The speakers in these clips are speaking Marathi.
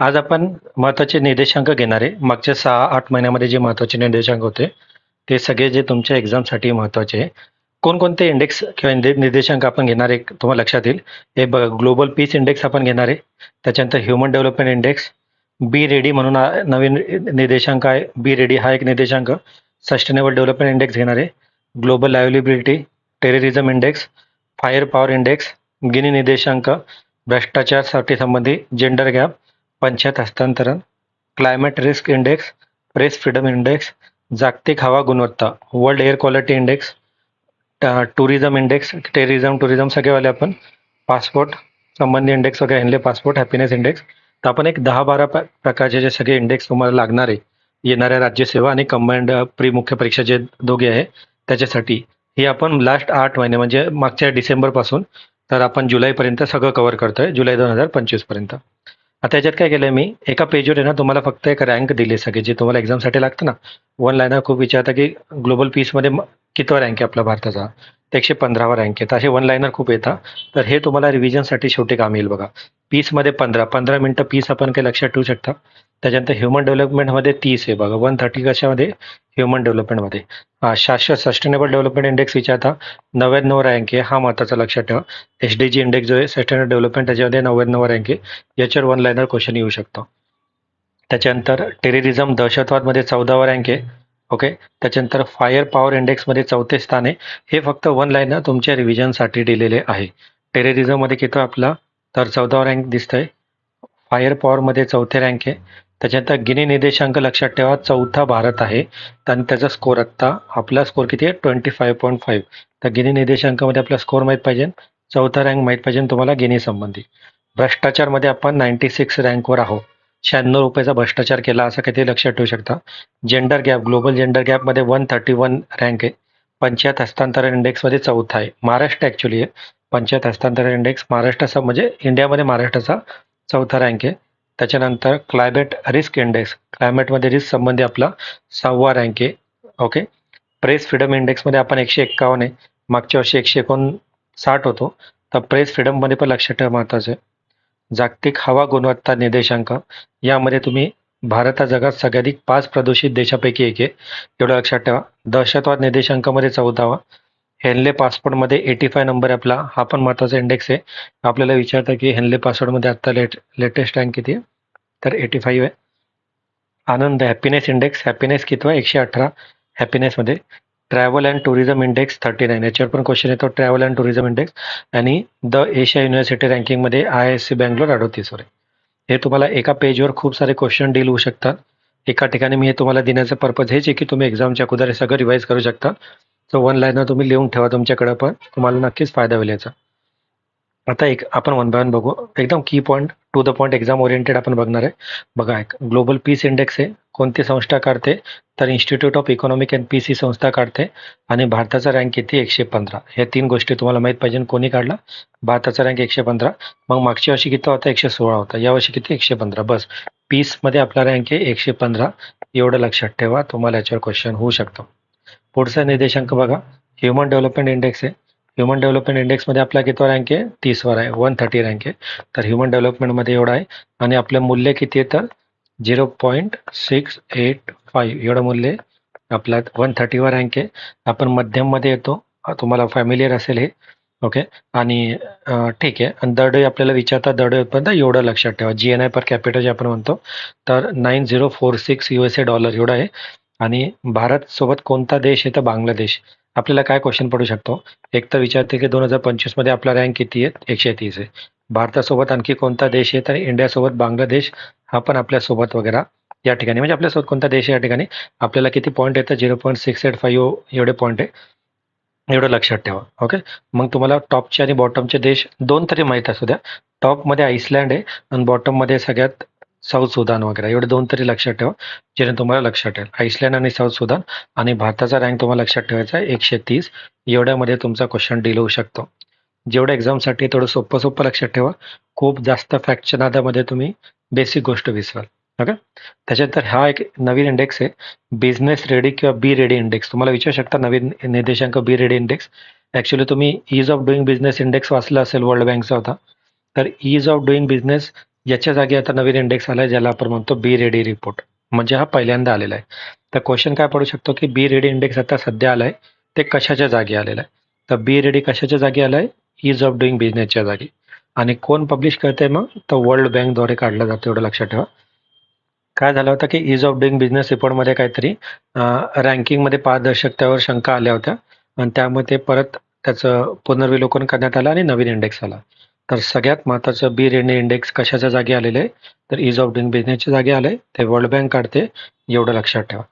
आज आपण महत्त्वाचे निर्देशांक घेणार आहे. मागच्या सहा आठ महिन्यामध्ये जे महत्त्वाचे निर्देशांक होते ते सगळे जे तुमच्या एक्झामसाठी महत्त्वाचे आहे. कोणकोणते इंडेक्स किंवा निर्देशांक आपण घेणार आहे तुम्हाला लक्षात येईल. हे बघा ग्लोबल पीस इंडेक्स आपण घेणार आहे. त्याच्यानंतर human development index B ready म्हणून नवीन निर्देशांक आहे. बी रेडी हा एक निर्देशांक. सस्टेनेबल डेव्हलपमेंट इंडेक्स घेणार आहे. Global liability terrorism index fire power index Gini निर्देशांक भ्रष्टाचारसाठी संबंधी जेंडर गॅप पंचायत हस्तांतरण climate risk index press freedom index जागतिक हवा गुणवत्ता world air quality index tourism index terrorism tourism सगळेवाले आपण पासपोर्ट संबंधी इंडेक्स वगैरे आणले पासपोर्ट हॅपीनेस इंडेक्स तर आपण एक दहा बारा प्रकारचे जे सगळे इंडेक्स तुम्हाला लागणार आहे येणाऱ्या राज्यसेवा आणि कंबाईंड प्री मुख्य परीक्षा जे दोघे आहे त्याच्यासाठी. हे आपण लास्ट आठ महिने म्हणजे मागच्या डिसेंबरपासून तर आपण जुलैपर्यंत सगळं कव्हर करतोय जुलै दोन हजार पंचवीसपर्यंत. आता याच्यात काय केलंय मी? एका पेजवर आहे ना तुम्हाला फक्त एक रँक दिली सगळे जे तुम्हाला एक्झामसाठी लागतं ना. वन लाईनर खूप विचारतं की ग्लोबल पीसमध्ये कितवा रँक आहे आपला भारताचा? एकशे पंधरावा रँक आहे. तर असे वन लाईनर खूप येतात. तर हे तुम्हाला रिव्हिजनसाठी शेवटी काम येईल बघा. पीसमध्ये पंधरा पंधरा मिनटं पीस आपण काही लक्षात ठेवू शकता. त्याच्यानंतर ह्युमन डेव्हलपमेंटमध्ये तीस आहे बघा. वन थर्टी कशामध्ये? ह्युमन डेव्हलपमेंटमध्ये शाश्वत सस्टेनेबल डेव्हलपमेंट इंडेक्स विचारता नव्याण्णव रँक आहे हा महत्त्वाचा लक्षात ठेवा. एच डी जी इंडेक्स जो आहे सस्टेनेबल डेव्हलपमेंट त्याच्यामध्ये नव्याण्णव रँक आहे. याच्यावर वन लाईनर क्वेश्चन येऊ शकतो. त्याच्यानंतर टेररिझम दहशतवादमध्ये चौदावा रँक आहे. ओके त्याच्यानंतर फायर पॉवर इंडेक्समध्ये चौथे स्थान आहे. हे फक्त वन लाईनर तुमच्या रिव्हिजनसाठी दिलेले आहे. टेररिझममध्ये किती आपला तर चौदावा रँक दिसतंय. फायर पॉवरमध्ये चौथे रँक आहे. त्याच्यानंतर गिनी निर्देशांक लक्षात ठेवा चौथा भारत आहे. आणि त्याचा स्कोर आत्ता आपला स्कोर किती आहे? ट्वेंटी फाईव्ह पॉईंट फाईव्ह तर गिनी निर्देशांकामध्ये आपला स्कोर माहीत पाहिजे. चौथा रँक माहीत पाहिजे तुम्हाला गिनी संबंधी. भ्रष्टाचारमध्ये आपण नाईन्टी सिक्स रँकवर आहोत. शहाण्णव रुपयाचा भ्रष्टाचार केला असं काहीतरी लक्षात ठेवू शकता? जेंडर गॅप ग्लोबल जेंडर गॅपमध्ये वन थर्टी वन रँक आहे. पंचायत हस्तांतरण इंडेक्समध्ये चौथा आहे. महाराष्ट्र ॲक्च्युली आहे. पंचायत हस्तांतरण इंडेक्स महाराष्ट्राचा म्हणजे इंडियामध्ये महाराष्ट्राचा चौथा रँक आहे. त्याच्यानंतर क्लायमेट रिस्क इंडेक्स क्लायमेटमध्ये रिस्क संबंधी आपला सहावा रँक आहे. ओके प्रेस फ्रीडम इंडेक्समध्ये आपण एकशे एक्कावन्न आहे. मागच्या वर्षी एकशे एकोणसाठ होतो. तर प्रेस फ्रीडममध्ये पण लक्षात ठेवा महत्त्वाचं आहे. जागतिक हवा गुणवत्ता निर्देशांक यामध्ये तुम्ही भारत हा जगात सगळ्याधिक पाच प्रदूषित देशापैकी एक आहे. एवढं लक्षात ठेवा. दहशतवाद निर्देशांकामध्ये चौदावा. हेनले पासपोर्टमध्ये एटी फाय नंबर आहे आपला. हा पण महत्त्वाचा इंडेक्स आहे. आपल्याला विचारतं की हेनले पासवर्डमध्ये आत्ता लेट लेटेस्ट रँक किती आहे? तर एटी फाईव्ह आहे. आनंद हॅपीनेस इंडेक्स हॅपीनेस किती आहे? एकशे अठरा. हॅपीनेसमध्ये travel and tourism index thirty nine याच्यावर पण क्वेश्चन येतो. ट्रॅव्हल अँड टुरिझम इंडेक्स आणि द एशिया युनिव्हर्सिटी रँकिंगमध्ये आय एस सी बँगलोर अडोतीसवर आहे. हे तुम्हाला एका पेजवर खूप सारे क्वेश्चन डील होऊ शकतात. एका ठिकाणी मी हे तुम्हाला देण्याचा पर्पज हेच आहे की तुम्ही एक्झामच्या अगोदर हे सगळं रिवाईज करू शकता. तर वन लाईनर तुम्ही लिहून ठेवा तुमच्याकडे पण. तुम्हाला नक्कीच फायदा होईल याचा. आता एक आपण वन बाय वन बघू. एकदम की point to the point exam oriented आपण बघणार आहे. बघा एक ग्लोबल पीस इंडेक्स आहे. कोणती संस्था काढते? तर institute of economic and peace ही संस्था काढते. आणि भारताचा रँक किती? एकशे पंधरा. ह्या तीन गोष्टी तुम्हाला माहीत पाहिजे. कोणी काढला? भारताचा रँक एकशे पंधरा. मग मागच्या वर्षी किती होता? एकशे सोळा होता. यावर्षी किती? एकशे पंधरा. बस. पीसमध्ये आपला रँक आहे एकशे पंधरा. एवढं लक्षात ठेवा. तुम्हाला याच्यावर क्वेश्चन होऊ शकतो. पुढचा निर्देशांक बघा. ह्युमन डेव्हलपमेंट इंडेक्स आहे. ह्युमन डेव्हलपमेंट इंडेक्समध्ये आपला कितवा रँक आहे? तीसवर आहे. वन थर्टी रँक आहे. तर ह्युमन डेव्हलपमेंटमध्ये एवढा आहे. आणि आपलं मूल्य किती आहे तर? Zero point six eight five एवढं मूल्य आपला वन थर्टीवर रँक आहे. आपण मध्यममध्ये येतो. तुम्हाला फॅमिलीयर असेल हे. ओके आणि ठीक आहे. आणि दरडोई आपल्याला विचारतात दरडोई उत्पन्न एवढं लक्षात ठेवा. G N I per capital जे आपण म्हणतो तर nine zero four six U S A dollar एवढं आहे. आणि भारत सोबत कोणता देश आहे तर बांगलादेश. आपल्याला काय क्वेश्चन पडू शकतो? एक तर विचारते की दोन हजार पंचवीसमध्ये आपला रँक किती आहे? एकशे तीस आहे. भारतासोबत आणखी कोणता देश आहे? तर इंडियासोबत बांगलादेश हा पण आपल्यासोबत वगैरे या ठिकाणी. म्हणजे आपल्यासोबत कोणता देश आहे या ठिकाणी? आपल्याला किती पॉईंट येतं? Zero point six eight five एवढे पॉईंट आहे. एवढं लक्षात ठेवा. ओके मग तुम्हाला टॉपचे आणि बॉटमचे देश दोन तरी माहीत असू द्या. टॉपमध्ये आईसलँड आहे. आणि बॉटममध्ये सगळ्यात साऊथ सुदान वगैरे एवढे दोन तरी लक्षात ठेवा जेणे तुम्हाला लक्षात ठेवेल. आईसलँड आणि साऊथ सुदान आणि भारताचा रँक तुम्हाला लक्षात ठेवायचा आहे एकशे तीस. एवढ्यामध्ये तुमचा क्वेश्चन डील होऊ शकतो. जेवढं एक्झामसाठी थोडं सोपं सोपं लक्षात ठेवा. खूप जास्त फॅक्टच्या नादामध्ये तुम्ही बेसिक गोष्ट विसराल. ओके? त्याच्यानंतर हा एक नवीन इंडेक्स आहे. बिझनेस रेडी किंवा बी रेडी इंडेक्स तुम्हाला विचारू शकता नवीन निर्देशांक बी रेडी इंडेक्स ॲक्च्युली तुम्ही ease of doing business index वाचला असेल वर्ल्ड बँकचा होता. तर ईज ऑफ डुईंग बिझनेस याच्या जागी आता नवीन इंडेक्स आलाय ज्याला आपण म्हणतो बी रेडी रिपोर्ट म्हणजे हा पहिल्यांदा आलेला आहे. तर क्वेश्चन काय पडू शकतो की बी रेडी इंडेक्स आता सध्या आलाय ते कशाच्या जागी आलेलं आहे? तर बी रेडी कशाच्या जागी आलाय? इज ऑफ डुईंग बिझनेसच्या जागी. आणि कोण पब्लिश करते मग? तर वर्ल्ड बँकद्वारे काढलं जातं एवढं लक्षात ठेवा. काय झालं होतं की इज ऑफ डुईंग बिझनेस रिपोर्टमध्ये काहीतरी रँकिंगमध्ये पारदर्शकतेवर शंका आल्या होत्या. आणि त्यामुळे ते परत त्याचं पुनर्विलोकन करण्यात आलं आणि नवीन इंडेक्स आला. तर सगळ्यात महत्त्वाचं बी रेडी इंडेक्स कशाच्या जागी आलेलं आहे? तर इज ऑफ डुईंग बिझनेसच्या जागी आलं आहे ते वर्ल्ड बँक काढते. एवढं लक्षात ठेवा.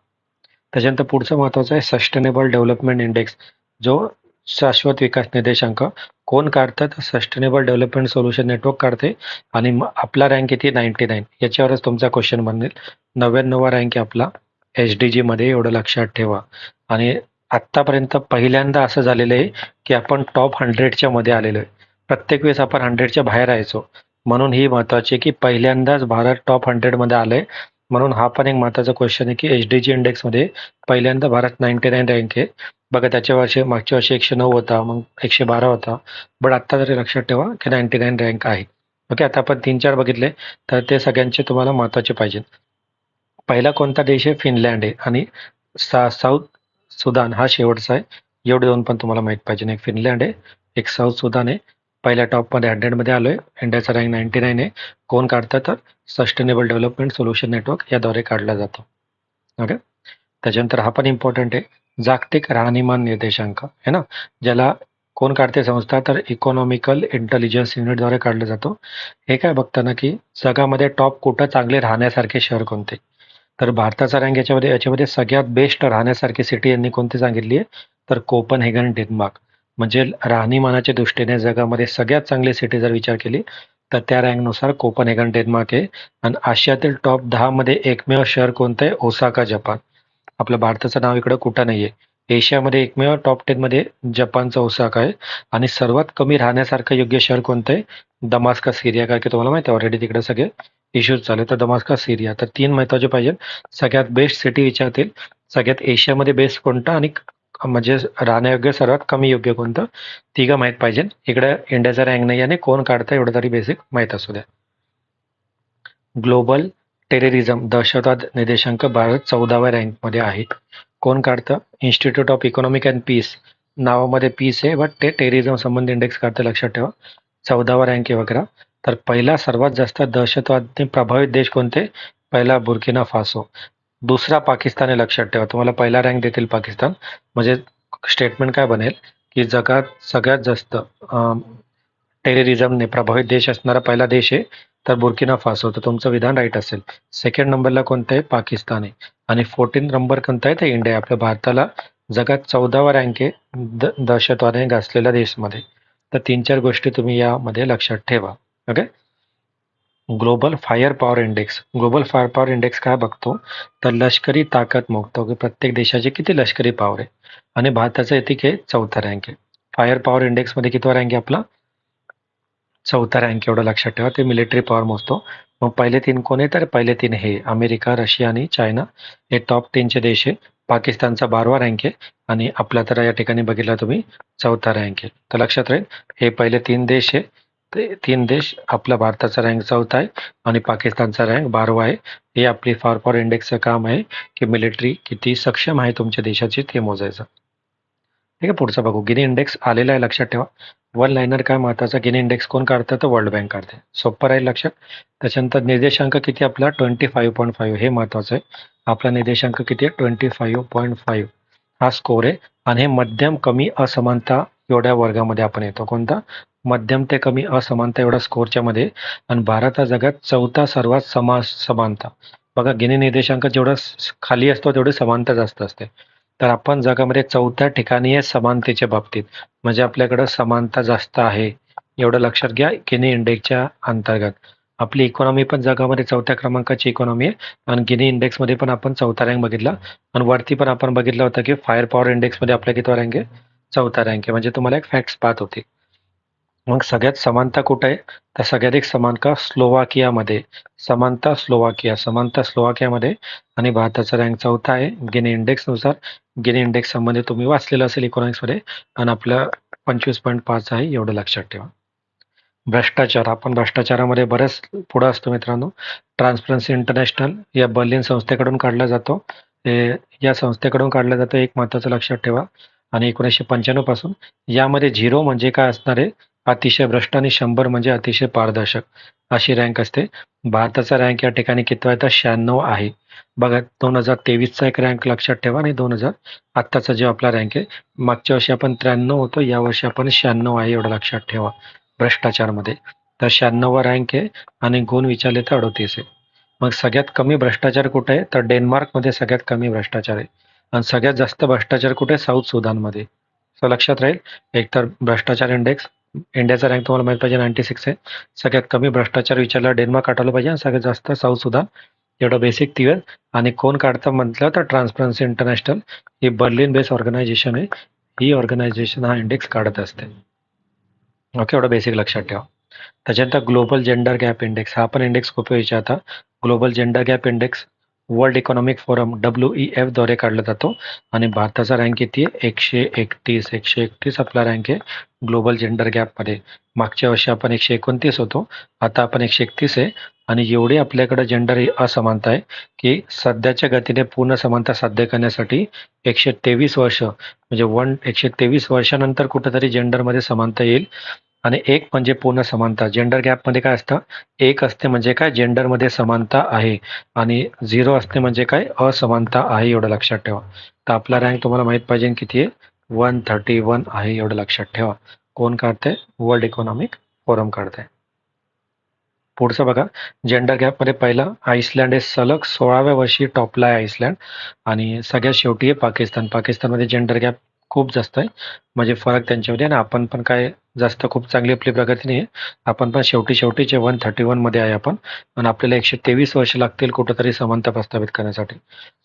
त्याच्यानंतर पुढचं महत्त्वाचं आहे सस्टेनेबल डेव्हलपमेंट इंडेक्स जो शाश्वत विकास निर्देशांक. कोण काढतं? तर सस्टेनेबल डेव्हलपमेंट सोल्युशन नेटवर्क काढते. आणि मग आपला रँक किती? नाईन्टी नाईन याच्यावरच तुमचा क्वेश्चन बनेल. नव्याण्णवा रँक आहे आपला. एच डी जीमध्ये एवढं लक्षात ठेवा. आणि आत्तापर्यंत पहिल्यांदा असं झालेलं आहे की आपण टॉप हंड्रेडच्या मध्ये आलेलो आहे. प्रत्येक वेळेस आपण हंड्रेडच्या बाहेर राहायचो. म्हणून ही महत्वाची आहे की पहिल्यांदाच भारत टॉप हंड्रेडमध्ये आलंय. म्हणून हा पण एक महत्त्वाचा क्वेश्चन आहे की एच डी जी इंडेक्समध्ये पहिल्यांदा भारत नाईन्टी नाईन रँक आहे. बघा त्याच्या वर्षी मागच्या वर्षी एकशे नऊ होता मग एकशे बारा होता. बट आत्ता तरी लक्षात ठेवा की नाईन्टी नाईन रँक आहे. ओके आता आपण तीन चार बघितले तर ते सगळ्यांचे तुम्हाला महत्त्वाचे पाहिजे. पहिला कोणता देश आहे? फिनलँड आहे. आणि सा साऊथ सुदान हा शेवटचा आहे. एवढे दोन पण तुम्हाला माहीत पाहिजे. एक फिनलँड आहे एक साऊथ सुदान आहे. पहिल्या टॉपमध्ये हंड्रेडमध्ये आलो आहे इंडियाचा रँक नाईन्टी नाईन आहे. कोण काढतं तर सस्टेनेबल डेव्हलपमेंट सोल्युशन नेटवर्क याद्वारे काढला जातो. ओके त्याच्यानंतर हा पण इम्पॉर्टंट आहे. जागतिक राहणीमान निर्देशांक आहे ना? ज्याला कोण काढते संस्था तर इकॉनॉमिकल इंटेलिजन्स युनिटद्वारे काढला जातो. हे काय बघताना की जगामध्ये टॉप कुठं चांगले राहण्यासारखे शहर कोणते? तर भारताचा रँक याच्यामध्ये याच्यामध्ये सगळ्यात बेस्ट राहण्यासारखी सिटी यांनी कोणती सांगितली आहे? तर कोपन हेगन डेन्मार्क म्हणजे राहणीमानाच्या दृष्टीने जगामध्ये सगळ्यात चांगली सिटी जर विचार केली तर त्या रँकनुसार कोपन हेगन डेन्मार्क आहे आणि आशियातील टॉप दहामध्ये एकमेव शहर कोणतं आहे? Osaka Japan. आपलं भारताचं नाव इकडं कुठं नाही आहे एशियामध्ये एकमेव टॉप टेनमध्ये जपानचा ओसाका आहे. आणि सर्वात कमी राहण्यासारखं योग्य शहर कोणतं आहे? दमास्का सिरिया. कारण की तुम्हाला माहिती आहे ऑलरेडी तिकडे सगळे इश्यूज चालू तर दमास्का सिरिया. तर तीन महत्त्वाचे पाहिजे सगळ्यात बेस्ट सिटी विचारतील. सगळ्यात एशियामध्ये बेस्ट कोणतं? आणि म्हणजे राहण्यायोग्य सर्वात कमी योग्य कोणतं? तिघं माहीत पाहिजे. इकडे इंडियाचा रँक नाही आणि कोण काढतं एवढं तरी बेसिक माहीत असू द्या. ग्लोबल टेररिझम दहशतवाद निर्देशांक भारत चौदाव्या रँकमध्ये आहे कोण काढतं? Institute of economic and peace नावामध्ये पीस आहे बट ते टेररिझम संबंधी इंडेक्स काढतं लक्षात ठेवा. चौदावा रँक आहे वगैरे तर पहिला सर्वात जास्त दहशतवादने प्रभावित देश कोणते? पहिला बुर्किना फासो. दुसरा पाकिस्तान हे लक्षात ठेवा. तुम्हाला पहिला रँक देतील पाकिस्तान. म्हणजे स्टेटमेंट काय बनेल? की जगात सगळ्यात जास्त टेररिझमने प्रभावित देश असणारा पहिला देश आहे तर बुर्किना फासो. तर तुमचं विधान राईट असेल. सेकंड नंबरला कोणतं आहे? पाकिस्तान आहे. आणि फोर्टीन नंबर कोणता आहे? ते इंडिया आपल्या भारताला जगात चौदावा रँक आहे द दहशतवादाने गाजलेल्या देशमध्ये. तर तीन चार गोष्टी तुम्ही यामध्ये लक्षात ठेवा. Okay global fire power index. Global fire power index काय बघतो? तर लष्करी ताकद मोगतो की प्रत्येक देशाचे किती लष्करी पॉवर आहे? आणि भारताचा येथे आहे चौथा रँक आहे. फायर पॉवर इंडेक्समध्ये कितवा रँक आहे आपला? चौथा रँक एवढं लक्षात ठेवा. ते मिलिटरी पॉवर मोजतो. मग पहिले तीन कोण आहे? तर पहिले तीन हे. अमेरिका रशिया आणि चायना. हे टॉप टेनचे देश आहे. पाकिस्तानचा बारवा रँक आहे. आणि आपला तर या ठिकाणी बघितला तुम्ही चौथा रँक आहे. तर लक्षात राहील हे पहिले तीन देश आहे. ते तीन देश आपला भारताचा रँक चौथा आहे आणि पाकिस्तानचा रँक बारवा आहे. हे आपली फार फॉर इंडेक्सचं काम आहे की मिलिटरी किती सक्षम आहे तुमच्या देशाची ते मोजायचं. ठीक आहे पुढचं बघू. गिनी इंडेक्स आलेला आहे लक्षात ठेवा. वन लाईनर काय महत्त्वाचा? गिनी इंडेक्स कोण काढतं? तर वर्ल्ड बँक काढते. सोपं राहील लक्षात. त्याच्यानंतर निर्देशांक किती आपला? ट्वेंटी फाईव्ह पॉईंट फाईव्ह हे महत्वाचं आहे. आपला निर्देशांक किती आहे? ट्वेंटी फाईव्ह पॉईंट फाईव्ह हा स्कोर आहे. आणि हे मध्यम कमी असमानता एवढ्या वर्गामध्ये आपण येतो. कोणता? मध्यम ते कमी असमानता एवढा स्कोरच्या मध्ये. आणि भारत हा जगात चौथा सर्वात समा समानता. बघा गिनी निर्देशांक जेवढा खाली असतो तेवढी समानता जास्त असते. तर आपण जगामध्ये चौथ्या ठिकाणी आहे समानतेच्या बाबतीत. म्हणजे आपल्याकडं समानता जास्त आहे. एवढं लक्षात घ्या गिनी इंडेक्सच्या अंतर्गत. आपली इकॉनॉमी पण जगामध्ये चौथ्या क्रमांकाची इकॉनॉमी आहे. आणि गिनी इंडेक्समध्ये पण आपण चौथा रँक बघितला. आणि वरती पण आपण बघितलं होतं की फायर पॉवर इंडेक्समध्ये आपल्या कितवा रँक आहे? चौथा रँक आहे. म्हणजे तुम्हाला एक फॅक्ट्स पाहत होते. मग सगळ्यात समानता कुठे आहे? तर सगळ्यात एक समानता स्लोवाकियामध्ये. समानता स्लोवाकिया. समानता स्लोवाकियामध्ये आणि भारताचा रँक चौथा आहे. गिनी इंडेक्सनुसार गिनी इंडेक्स संबंधित तुम्ही वाचलेलं असेल इकॉनॉमिक्समध्ये आणि आपलं पंचवीस पॉईंट पाच आहे एवढं लक्षात ठेवा. भ्रष्टाचार. आपण भ्रष्टाचारामध्ये बरेच पुढं असतो मित्रांनो. ट्रान्सपरन्सी इंटरनॅशनल या बर्लिन संस्थेकडून काढला जातो. या संस्थेकडून काढला जातो एक महत्वाचं लक्षात ठेवा. आणि एकोणीसशे पंच्याण्णवपासून यामध्ये झिरो म्हणजे काय असणार आहे? अतिशय भ्रष्ट आणि शंभर म्हणजे अतिशय पारदर्शक अशी रँक असते. भारताचा रँक या ठिकाणी कितवा आहे तर शहाण्णव आहे. बघा दोन हजार तेवीसचा एक रँक लक्षात ठेवा आणि दोन हजार आत्ताचा जो आपला रँक आहे मागच्या वर्षी आपण त्र्याण्णव होतो या वर्षी आपण शहाण्णव आहे एवढं लक्षात ठेवा भ्रष्टाचारमध्ये. तर शहाण्णव रँक आहे आणि गुण विचारले तर अडोतीस आहे. मग सगळ्यात कमी भ्रष्टाचार कुठे आहे? तर डेन्मार्कमध्ये सगळ्यात कमी भ्रष्टाचार आहे. आणि सगळ्यात जास्त भ्रष्टाचार कुठे आहे? साऊथ सुदानमध्ये. सो लक्षात राहील एकतर भ्रष्टाचार इंडेक्स इंडियाचा रँक तुम्हाला माहीत पाहिजे नाईन्टी सिक्स आहे. सगळ्यात कमी भ्रष्टाचार विचारला डेन्मार्क आठवलं पाहिजे आणि सगळ्यात जास्त साऊथ एवढं बेसिक क्लिअर आणि कोण काढतं म्हटलं तर ट्रान्सपरन्सी इंटरनॅशनल ही बर्लिन बेस ऑर्गनायझेशन आहे. ही ऑर्गनायझेशन हा इंडेक्स काढत असते. ओके एवढं बेसिक लक्षात ठेवा. त्याच्यानंतर ग्लोबल जेंडर गॅप इंडेक्स हा पण इंडेक्स खूप विचारता global gender gap index world economic forum W E एफद्वारे काढला जातो आणि भारताचा रँक किती आहे? एकशे एकतीस. एकशे एकतीस आपला रँक आहे ग्लोबल जेंडर गॅपमध्ये. मागच्या वर्षी आपण एकशे एकोणतीस होतो. आता आपण एकशे एकतीस आहे आणि एवढी आपल्याकडे जेंडर असमानता आहे की सध्याच्या गतीने पूर्ण समानता साध्य करण्यासाठी एकशे तेवीस वर्ष म्हणजे वन एकशे तेवीस वर्षानंतर कुठेतरी जेंडरमध्ये समानता येईल. आणि एक म्हणजे पूर्ण समानता. जेंडर गॅपमध्ये काय असतं? एक असते म्हणजे काय? जेंडरमध्ये समानता आहे. आणि झिरो असते म्हणजे काय? असमानता आहे एवढं लक्षात ठेवा. तर आपला रँक तुम्हाला माहीत पाहिजे किती आहे? वन थर्टी वन आहे एवढं लक्षात ठेवा. कोण काढते वर्ल्ड इकॉनॉमिक फोरम काढते पुढचं बघा. जेंडर गॅपमध्ये पहिलं आईसलँड हे सलग सोळाव्या वर्षी टॉपला आहे आईसलँड आणि सगळ्यात शेवटी आहे पाकिस्तान. पाकिस्तानमध्ये जेंडर गॅप खूप जास्त आहे. म्हणजे फरक त्यांच्यामध्ये आणि आपण पण काय जास्त खूप चांगली आपली प्रगती नाही आहे. आपण पण शेवटी शेवटीचे वन थर्टी वनमध्ये आहे आपण आणि आपल्याला एकशे तेवीस वर्ष लागतील कुठंतरी समानता प्रस्थापित करण्यासाठी.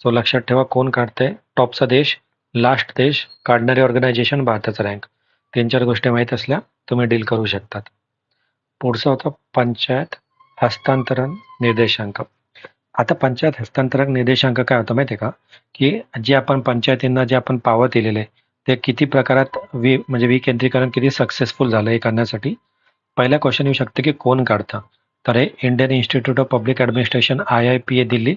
सो लक्षात ठेवा कोण काढतंय? टॉपचा देश लास्ट देश काढणारे ऑर्गनायझेशन भारताचा रँक तीन चार गोष्टी माहीत असल्या तुम्ही डील करू शकतात. पुढचं होतं पंचायत हस्तांतरण निर्देशांक. आता पंचायत हस्तांतरण निर्देशांक काय होतं माहिती आहे का? की जे आपण पंचायतींना जे आपण पावत दिलेले ते किती प्रकारात वि म्हणजे विकेंद्रीकरण किती सक्सेसफुल झालं हे करण्यासाठी? पहिला क्वेश्चन येऊ शकते की कोण काढतं? तर हे Indian institute of public administration I I P A Delhi.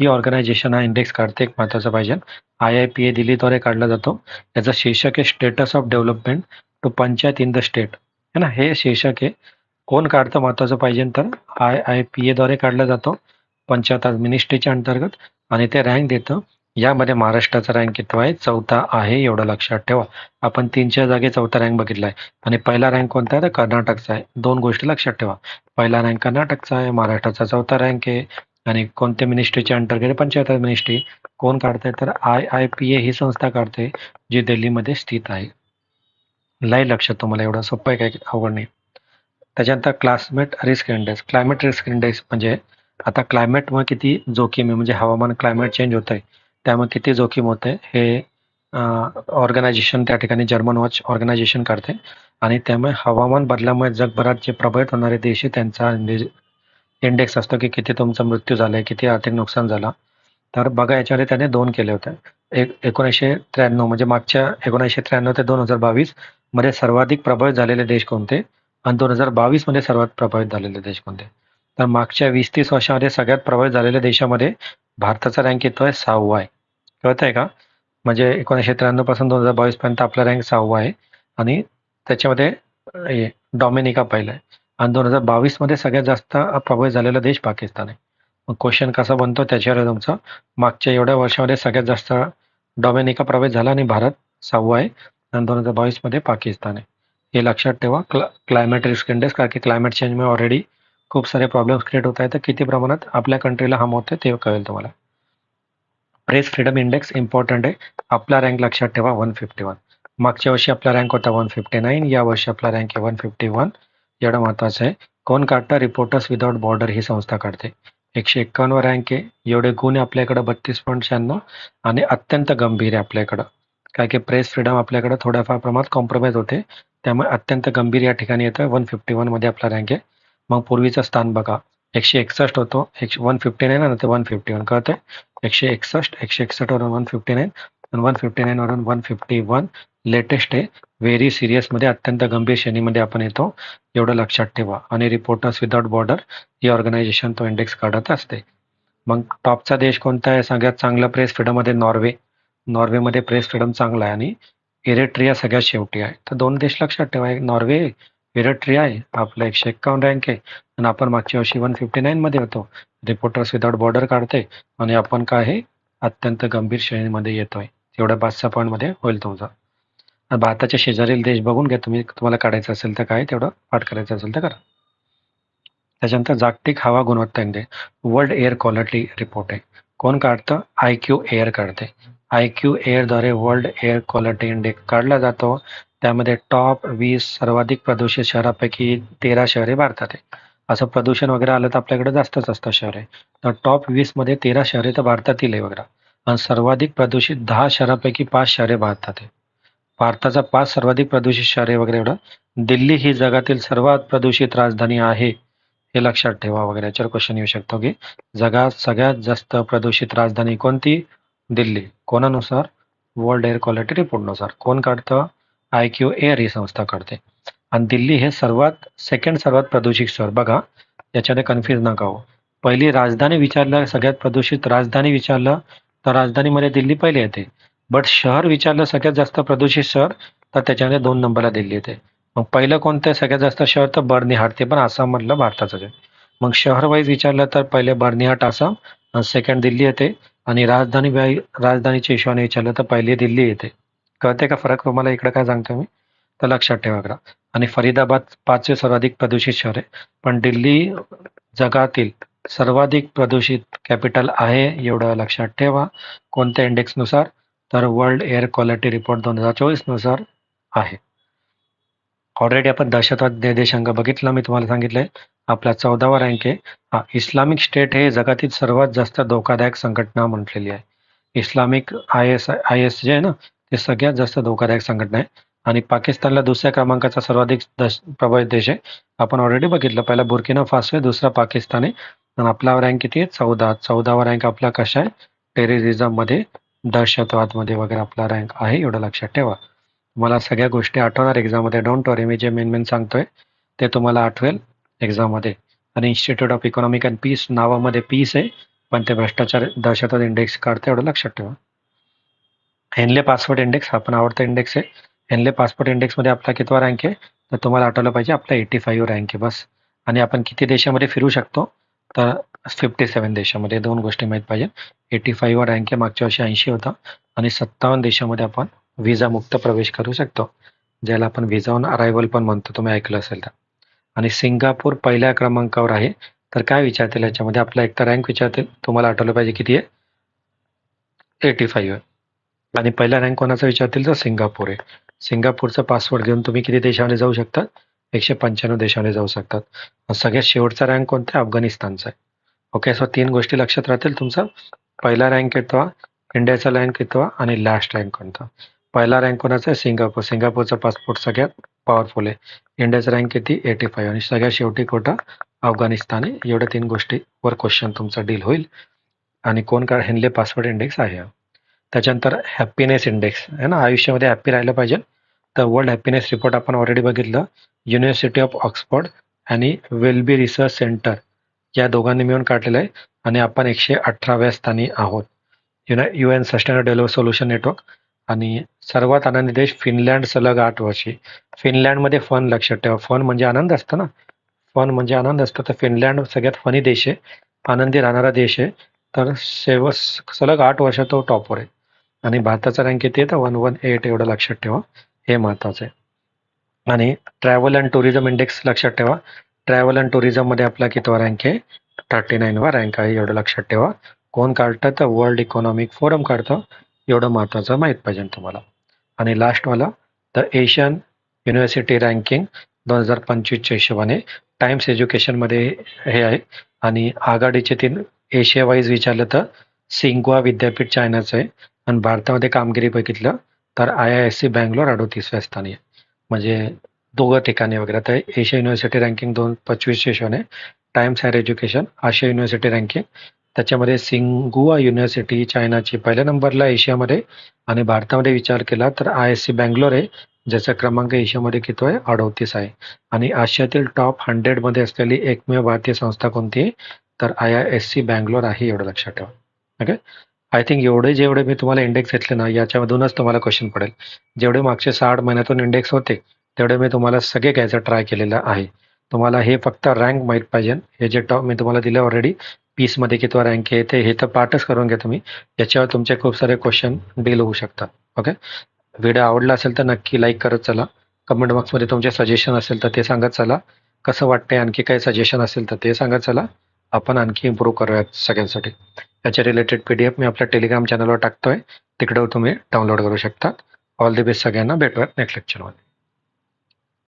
He organisation हा इंडेक्स काढते एक महत्त्वाचं पाहिजे. आय आय पी ए दिल्लीद्वारे काढला जातो. याचं शीर्षक आहे status of development to panchayat in the state है ना? हे शीर्षक आहे. कोण काढतं महत्त्वाचं पाहिजे तर आय आय पी एद्वारे काढला जातो. पंचायत मिनिस्ट्रीच्या अंतर्गत. आणि ते रँक देतं. यामध्ये महाराष्ट्राचा रँक कितवा आहे? चौथा आहे एवढं लक्षात ठेवा. आपण तीनच्या जागी चौथा रँक बघितला आहे आणि पहिला रँक कोणता आहे? तर कर्नाटकचा आहे. दोन गोष्टी लक्षात ठेवा. पहिला रँक कर्नाटकचा आहे महाराष्ट्राचा चौथा रँक आहे. आणि कोणत्या मिनिस्ट्रीच्या अंतर्गत? पंचायत मिनिस्ट्री कोण काढते तर आय आय पी ए ही संस्था काढते जी दिल्लीमध्ये स्थित आहे. लाई लक्षात तुम्हाला एवढं सोपं आहे काय? अवघड नाही. त्याच्यानंतर climate risk index climate risk index म्हणजे आता क्लायमेटमुळे किती जोखीम आहे? म्हणजे हवामान क्लायमेट चेंज होत आहे त्यामुळे किती जोखीम होते हे ऑर्गनायझेशन त्या ठिकाणी जर्मन वॉच ऑर्गनायझेशन करते आणि त्यामुळे हवामान बदलामुळे जगभरात जे प्रभावित होणारे देश आहे त्यांचा इंडेक्स असतो की किती तुमचा मृत्यू झाला आहे किती आर्थिक नुकसान झाला. तर बघा याच्यामध्ये त्याने दोन केले होते. एक एकोणीसशे त्र्याण्णव म्हणजे मागच्या एकोणीसशे त्र्याण्णव ते दोन हजार बावीसमध्ये सर्वाधिक प्रभावित झालेले देश कोणते? आणि दोन हजार बावीसमध्ये सर्वात प्रभावित झालेले देश कोणते? तर मागच्या वीस तीस वर्षामध्ये सगळ्यात प्रभावित झालेल्या देशामध्ये भारताचा रँक येतो आहे सहावा आहे. कळत आहे का? म्हणजे एकोणीसशे त्र्याण्णवपासून दोन हजार बावीस पर्यंत आपला रँक सहावा आहे. आणि त्याच्यामध्ये डॉमिनिका पहिला आहे. आणि दोन हजार बावीसमध्ये सगळ्यात जास्त प्रभावित झालेला देश पाकिस्तान आहे. मग क्वेश्चन कसा बनतो? त्याच्यावर तुमचा. मागच्या एवढ्या वर्षामध्ये सगळ्यात जास्त डॉमिनिका प्रभावित झाला आणि भारत सहावा आहे. आणि दोन हजार बावीसमध्ये पाकिस्तान आहे. हे लक्षात ठेवा. क्ला क्लायमेट रिस्क इंडेक्स कारण की क्लायमेट चेंजमुळे ऑलरेडी खूप सारे प्रॉब्लेम्स क्रिएट होत आहेत. तर किती प्रमाणात आपल्या कंट्रीला हार्म होते ते कळेल तुम्हाला. प्रेस फ्रीडम इंडेक्स इम्पॉर्टंट आहे. आपला रँक लक्षात ठेवा वन फिफ्टी वन मागच्या वर्षी आपला रँक होता वन फिफ्टी नाईन या वर्षी आपला रँक आहे वन फिफ्टी वन एवढं महत्त्वाचं आहे. कोण काढतं? रिपोर्टर्स विदाउट बॉर्डर ही संस्था काढते. एकशे एक्कावन्न रँक आहे. एवढे गुण आहे आपल्याकडं बत्तीस पॉईंट शहाण्णव आणि अत्यंत गंभीर आहे आपल्याकडं. काय की प्रेस फ्रीडम आपल्याकडं थोड्याफार प्रमाणात कॉम्प्रोमाइज होते. त्यामुळे अत्यंत गंभीर या ठिकाणी येतं वन फिफ्टी वनमध्ये आपला रँक आहे. मग पूर्वीचं स्थान बघा. एकशे एकसष्ट होतो. एकशे वन फिफ्टी नाईन आणि ते वन फिफ्टी वन कळतं एकशे एकसष्ट एकशे एकसष्ट वरून वन फिफ्टी नाईन आणि वन फिफ्टी नाईनवरून वन फिफ्टी वन लेटेस्ट आहे. व्हेरी सिरियसमध्ये अत्यंत गंभीर श्रेणीमध्ये आपण येतो. एवढं लक्षात ठेवा. आणि रिपोर्टर्स विदाउट बॉर्डर ही ऑर्गनायझेशन तो इंडेक्स काढत असते. मग टॉपचा देश कोणता आहे? सगळ्यात चांगला प्रेस फ्रीडममध्ये नॉर्वे. नॉर्वेमध्ये प्रेस फ्रीडम चांगला आहे आणि इरेट्रिया सगळ्यात शेवटी आहे. तर दोन देश लक्षात ठेवा. एक नॉर्वे आहे, आहे आपलं एकशे एक्कावन्न रँक आहे. आणि आपण मागच्या वर्षी वन फिफ्टी नाईनमध्ये होतो. रिपोर्टर्स विदाउट बॉर्डर काढते आणि आपण काय आहे? अत्यंत गंभीर श्रेणीमध्ये येतोय. तेवढ्या पाचच्या पॉईंटमध्ये होईल तुमचा. भारताच्या शेजारील देश बघून घ्या तुम्ही. तुम्हाला काढायचं असेल तर काय? तेवढं पाठ करायचं असेल तर करा. त्याच्यानंतर जागतिक हवा गुणवत्ता index world air quality report आहे. कोण काढतं? आय क्यू एअर काढते. आय क्यू एअरद्वारे वर्ल्ड एअर क्वालिटी इंडेक्स काढला जातो. त्यामध्ये टॉप वीस सर्वाधिक प्रदूषित शहरापैकी तेरा शहरे भारतात आहे. असं प्रदूषण वगैरे आलं तर आपल्याकडे जास्तच असतं शहर आहे. तर टॉप वीसमध्ये तेरा शहरे तर भारतातील आहे वगैरे आणि सर्वाधिक प्रदूषित दहा शहरापैकी पाच शहरे भारतात आहे. भारताचा पाच सर्वाधिक प्रदूषित शहरे वगैरे एवढं. दिल्ली ही जगातील सर्वात प्रदूषित राजधानी आहे हे लक्षात ठेवा वगैरे. याच्यावर क्वेश्चन येऊ शकतो की जगात सगळ्यात जास्त प्रदूषित राजधानी कोणती? दिल्ली. कोणानुसार? वर्ल्ड एअर क्वालिटी रिपोर्टनुसार कोण काढतं? आय क्यू एअर ही संस्था करते आणि दिल्ली हे सर्वात सेकंड सर्वात प्रदूषित शहर. बघा याच्याने कन्फ्यूज नका हो. पहिली राजधानी विचारलं सगळ्यात प्रदूषित राजधानी विचारलं तर राजधानीमध्ये दिल्ली पहिले येते. बट शहर विचारलं सगळ्यात जास्त प्रदूषित शहर तर त्याच्यामध्ये दोन नंबरला दिल्ली येते. मग पहिलं कोणतं सगळ्यात जास्त शहर तर बर्निहाट. ते पण आसाममधलं भारताचं आहे. मग शहर वाईज विचारलं तर पहिले बर्निहाट आसाम आणि सेकंड दिल्ली येते. आणि राजधानी वाई राजधानीच्या हिशोबाने विचारलं तर पहिले दिल्ली येते. कळते का फरक? तुम्हाला इकडे काय सांगतो मी? तर लक्षात ठेवा करा आणि फरीदाबाद पाचवे सर्वाधिक प्रदूषित शहर आहे. पण दिल्ली जगातील सर्वाधिक प्रदूषित कॅपिटल आहे एवढं लक्षात ठेवा. कोणत्या इंडेक्सनुसार? तर वर्ल्ड एअर क्वालिटी रिपोर्ट दोन हजार चोवीसनुसार आहे. ऑलरेडी आपण दहशतवाद निर्देशांक बघितला. मी तुम्हाला सांगितलंय आपला चौदावा रँक आहे. हा इस्लामिक स्टेट हे जगातील सर्वात जास्त धोकादायक संघटना म्हटलेली आहे. Islamic I S I S जे आहे ना हे सगळ्यात जास्त धोकादायक संघटना आहे. आणि पाकिस्तानला दुसऱ्या क्रमांकाचा सर्वाधिक प्रभावित देश आहे. आपण ऑलरेडी बघितलं पहिला बुर्किना फासो आहे दुसरा पाकिस्तान आहे. आणि आपला रँक किती आहे? चौदा. चौदावा रँक आपला कशा आहे? टेररिझममध्ये दहशतवादमध्ये वगैरे आपला रँक आहे एवढं लक्षात ठेवा. मला सगळ्या गोष्टी आठवणार एक्झाममध्ये डोंट वरी मी जे मेन मेन सांगतोय ते तुम्हाला आठवेल एक्झाममध्ये आणि institute of economic and peace नावामध्ये पीस आहे पण ते भ्रष्टाचार दहशतवाद इंडेक्स काढते एवढं लक्षात ठेवा. हेनले पासपोर्ट इंडेक्स हा पण आवडता इंडेक्स आहे. हेनले पासपोर्ट इंडेक्समध्ये आपला कितवा रँक आहे? तर तुम्हाला आठवलं पाहिजे आपला एटी फाईव्ह रँक आहे बस. आणि आपण किती देशामध्ये फिरू शकतो? तर फिफ्टी सेवन देशामध्ये दोन गोष्टी माहीत पाहिजे. एटी फाईव्ह रँक आहे मागच्या वर्षी ऐंशी होता. आणि सत्तावन्न देशामध्ये आपण व्हिसा मुक्त प्रवेश करू शकतो. ज्याला आपण व्हिसा ऑन अरायव्हल पण म्हणतो तुम्ही ऐकलं असेल तर. आणि सिंगापूर पहिल्या क्रमांकावर आहे. तर काय विचारतील याच्यामध्ये? आपला एक तर रँक विचारतील. तुम्हाला आठवलं पाहिजे किती आहे? एटी फाईव्ह आणि पहिला रँक कोणाचा विचारतील तर सिंगापूर आहे. सिंगापूरचा पासवर्ड घेऊन तुम्ही किती देशामध्ये जाऊ शकता एकशे पंच्याण्णव देशामध्ये जाऊ शकतात. सगळ्यात शेवटचा रँक कोणता अफगाणिस्तानचा आहे. ओके सो तीन गोष्टी लक्षात राहतील तुमचा. पहिला रँक येतो इंडियाचा रँक येतो आणि लास्ट रँक कोणता? पहिला रँक कोणाचा आहे? सिंगापूर. सिंगापूरचा पासपोर्ट सगळ्यात पॉवरफुल आहे. इंडियाचा रँक किती? एटी फाईव्ह आणि सगळ्यात शेवटी कोटा? अफगाणिस्तान आहे. एवढ्या तीन गोष्टीवर क्वेश्चन तुमचा डील होईल. आणि कोण काय हेनले पासवर्ड इंडेक्स आहे त्याच्यानंतर हॅपीनेस इंडेक्स आहे ना? आयुष्यामध्ये हॅप्पी राहिलं पाहिजे. तर वर्ल्ड हॅपीनेस रिपोर्ट आपण ऑलरेडी बघितलं. युनिव्हर्सिटी ऑफ ऑक्सफोर्ड आणि वेलबी रिसर्च सेंटर या दोघांनी मिळून काढलेलं आहे आणि आपण एकशे अठराव्या स्थानी आहोत. युना U N sustainable develop solution network आणि सर्वात आनंदी देश फिनलँड सलग आठ वर्षी. फिनलँडमध्ये फन लक्षात ठेवा. फन म्हणजे आनंद असतं ना? फन म्हणजे आनंद असतो. तर फिनलँड सगळ्यात फनी देश आहे. आनंदी राहणारा देश आहे. तर सेव सलग आठ वर्ष तो टॉपवर आहे. आणि भारताचा रँक किती आहे? तर वन वन एट एवढं लक्षात ठेवा. हे महत्त्वाचं आहे. आणि ट्रॅव्हल अँड टुरिझम इंडेक्स लक्षात ठेवा. ट्रॅव्हल अँड टुरिझममध्ये आपला कितवा रँक आहे? थर्टी नाईनवा रँक आहे एवढं लक्षात ठेवा. कोण काढतं? तर वर्ल्ड इकॉनॉमिक फोरम काढतं. एवढं महत्त्वाचं माहीत पाहिजे तुम्हाला. आणि लास्टवाला तर एशियन युनिव्हर्सिटी रँकिंग दोन हजार पंचवीसच्या हिशोबाने टाइम्स एज्युकेशनमध्ये हे आहे. आणि आघाडीचे तीन एशिया वाईज विचारलं तर सिंगुआ विद्यापीठ चायनाचं आहे. आणि भारतामध्ये कामगिरी बघितलं तर I I S C Bangalore अडोतीसव्या स्थानी आहे. म्हणजे दोघं ठिकाणी वगैरे. तर एशिया युनिव्हर्सिटी रँकिंग दोन पंचवीस पंचवीसच्या आहे. Times higher education Asia university ranking. त्याच्यामध्ये सिंगुआ युनिव्हर्सिटी चायनाची पहिल्या नंबरला एशियामध्ये आणि भारतामध्ये विचार केला तर आय एस सी बँगलोर आहे ज्याचा क्रमांक एशियामध्ये किती आहे? अडोतीस आहे. आणि आशियातील टॉप हंड्रेडमध्ये असलेली एकमेव भारतीय संस्था कोणती आहे? तर I I S C Bangalore आहे एवढं लक्षात ठेवा. ओके आय थिंक एवढे जेवढे मी तुम्हाला इंडेक्स घेतले ना याच्यामधूनच तुम्हाला क्वेश्चन पडेल. जेवढे मागचे सहा आठ महिन्यातून इंडेक्स होते तेवढे मी तुम्हाला सगळे घ्यायचं ट्राय केलेलं आहे. तुम्हाला हे फक्त रँक माहीत पाहिजे. हे जे टॉप मी तुम्हाला दिले ऑलरेडी पीसमध्ये कितवा रँक आहे ते हे तर पाठच करून घ्या तुम्ही. याच्यावर तुमचे खूप सारे क्वेश्चन डील होऊ शकतात. ओके व्हिडिओ आवडला असेल तर नक्की लाईक करत चला. कमेंट बॉक्समध्ये तुमचे सजेशन असेल तर ते सांगत चला. कसं वाटतंय आणखी काही सजेशन असेल तर ते सांगत चला. आपण आणखी इम्प्रूव्ह करूयात सगळ्यांसाठी. याच्या रिलेटेड पी डी एफ मी आपल्या टेलिग्राम चॅनलवर टाकतोय. तिकडं तुम्ही डाउनलोड करू शकता ऑल दी बेस्ट सगळ्यांना. भेटूयात नेक्स्ट लेक्चरमध्ये